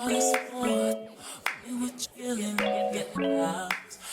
Honest one, we were chilling, gettin' out,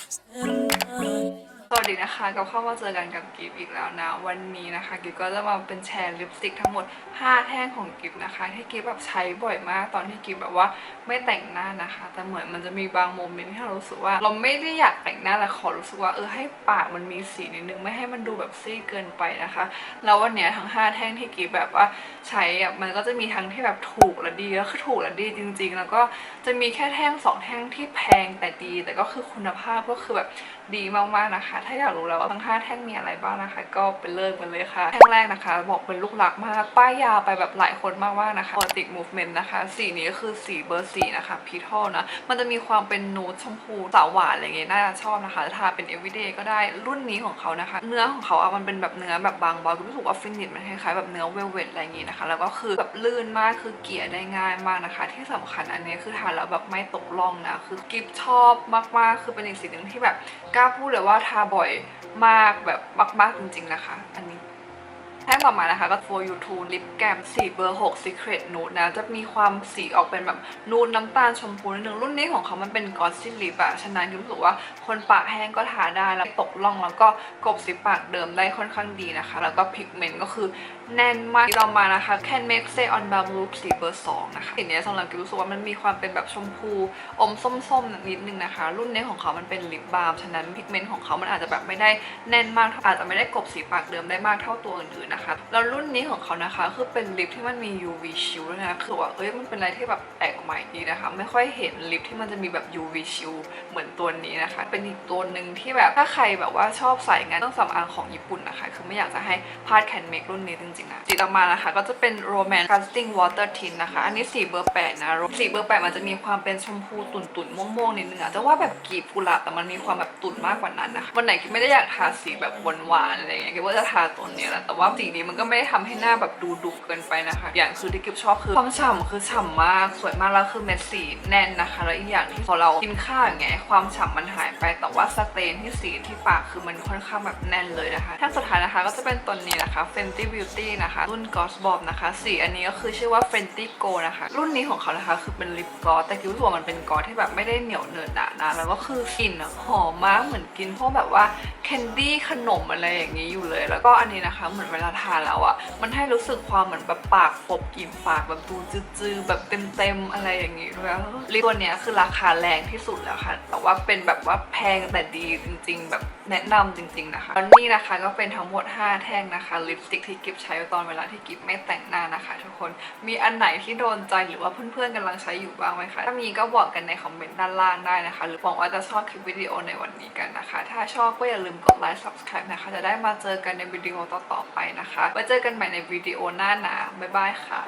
stand by. ดีนะคะกับเข้ามาเจอกันกับกิฟอีกแล้วนะ วันนี้นะคะกิฟก็จะมาเป็นแชร์ลิปสติกทั้งหมด 5 แท่งของกิฟนะคะ ที่กิฟแบบใช้บ่อยมากตอนที่กิฟแบบว่าไม่แต่งหน้านะคะ แต่เหมือนมันจะมีบางโมเมนต์ที่เรารู้สึกว่า เราไม่ได้อยากแต่งหน้าแต่ขอรู้สึกว่าเออให้ปากมันมีสีนิดนึงไม่ให้มันดูแบบซีดเกินไปนะคะแล้ววันนี้ทั้ง 5 แท่งที่กิฟแบบว่าใช้อะมันก็จะมีทั้งที่แบบถูกและดีแล้วคือถูกและดีจริง ๆ แล้วก็จะมีแค่แท่งสองแท่งที่แพงแต่ดี แต่ก็คือคุณภาพก็คือแบบดีมากๆนะคะถ้าอยากรู้แล้วว่าทั้ง5แท่งมีอะไรบ้างนะคะ ก็ไปเริ่มกันเลยค่ะ แท่งแรกนะคะ บอกเป็นลูกรักมาก ป้ายยาไปแบบหลายคนมากๆนะคะ Authentic Movement นะคะ สีนี้ก็คือสีเบอร์สี่นะคะพีทอลนะ มันจะมีความเป็นนูดชมพูสาวหวานอะไรเงี้ยน่าจะชอบนะคะทาเป็น everyday ก็ได้รุ่นนี้ของเขานะคะ เนื้อของเขาอะมันเป็นแบบเนื้อแบบบางเบารู้สึกว่าฟินิชมันคล้ายๆแบบเนื้อเวลเวทอะไรอย่างงี้นะคะ แล้วก็คือแบบลื่นมากคือเกลี่ยได้ง่ายมากนะคะ ที่สำคัญอันนี้คือทาแล้วแบบไม่ตกล่องนะคือกิฟชอบมากๆคือเป็นอีกสิ่งหนึ่งที่แบบกล้าพูดเลยว่าทาบ่อยมากแบบมากๆจริงๆนะคะ อันนี้ แท่งต่อมานะคะก็ for you to lip gam สีเบอร์ 6 secret nude นะ จะมีความสีออกเป็นแบบนูดน้ำตาลชมพูนิดนึง รุ่นนี้ของเขามันเป็น glossy lip อะฉะนั้นรู้สึกว่าคนปากแห้งก็ทาได้แล้วตกล่องแล้วก็กบสีปากเดิมได้ค่อนข้างดีนะคะ แล้วก็ pigment ก็คือแน่นมากต่อมานะคะ can make stay on balm loop สีเบอร์2นะคะสีนี้สำหรับกิฟรู้สึกว่ามันมีความเป็นแบบชมพูอมส้มๆนิดนึงนะคะ รุ่นนี้ของเขามันเป็นลิปบาล์มฉะนั้น pigment ของเขามันอาจจะแบบไม่ได้แน่นมากอาจจะไม่ได้กบสีปากเดิมได้มากเท่าตัวอื่นๆนะคะ แล้วรุ่นนี้ของเขานะคะ คือเป็นลิปที่มันมี UV shield ด้วยนะคือว่าเอ้ยมันเป็นอะไรที่แบบแปลกใหม่ดีนะคะ ไม่ค่อยเห็นลิปที่มันจะมีแบบ UV shield เหมือนตัวนี้นะคะ เป็นอีกตัวหนึ่งที่แบบถ้าใครแบบว่าชอบใส่งานเครื่องสำอางของญี่ปุ่นนะคะ คือไม่อยากจะให้พลาดแคนเมกรุ่นนี้จริงๆนะสีต่อมานะคะ ก็จะเป็น Romance Casting Water Tint นะคะ อันนี้สีเบอร์แปดนะสีเบอร์แปดมันจะมีความเป็นชมพูตุ่นๆม่วงๆนิดนึงอะจะว่าแบบกีบกุหลาบแต่มันมีความแบบตุ่นมากกว่านั้นนะคะวันไหนคิดไม่ได้อยากทาสีแบบหวานๆอะไรอย่างเงี้ยคิดว่าจะทาตัวนี้แหละแต่ว่าสีนี้มันก็ไม่ได้ทำให้หน้าแบบดูดุเกินไปนะคะ อย่างคือที่กิฟชอบคือความฉ่ำคือฉ่ำมากสวยมากแล้วคือเม็ดสีแน่นนะคะ แล้วอีกอย่างที่พอเรากินข้าวอย่างเงี้ยความฉ่ำมันหายไปแต่ว่าสเตนที่สีที่ปากคือมันค่อนข้างแบบแน่นเลยนะคะท่งสุดท้ายนะคะก็จะเป็นตัวนี้นะคะ Fenty Beauty นะคะ รุ่น Gloss Bob นะคะสีอันนี้ก็คือชื่อว่า Fenty Go นะคะ รุ่นนี้ของเขานะคะคือเป็นลิปกลอสแต่คิดว่ามันเป็นกลอสที่แบบไม่ได้เหนียวเนินหนานะแล้วก็คือกลิ่นอะหอมมากเหมือนกินพวกแบบว่าแคนดี้ขนมอะไรอย่างนี้อยู่เลย แล้วก็อันนี้นะคะเหมือนเวลาทานแล้วอะมันให้รู้สึกความเหมือนแบบปากฟบกลิ่นปากแบบดูจืดๆแบบเต็มๆอะไรอย่างนี้ด้วยลิปตัวเนี้ยคือราคาแรงที่สุดแล้วค่ะ แต่ว่าเป็นแบบว่าแพงแต่ดีจริง ๆ แบบแนะนำจริง ๆนะคะแล้วนี่นะคะก็เป็นทั้งหมด 5 แท่งนะคะลิปสติกที่กิฟใช้ตอนเวลาที่กิฟไม่แต่งหน้านะคะ ทุกคนมีอันไหนที่โดนใจหรือว่าเพื่อนๆกำลังใช้อยู่บ้างไหมคะถ้ามีก็บอกกันในคอมเมนต์ด้านล่างได้นะคะ หรือบอกว่าจะชอบคลิปวิดีโอในวันนี้กันนะคะ ถ้าชอบก็อย่าลืมกดไลค์ subscribe นะคะจะได้มาเจอกันในวิดีโอต่อๆไปนะคะไว้เจอกันใหม่ในวิดีโอหน้าหนาบ๊ายบายค่ะ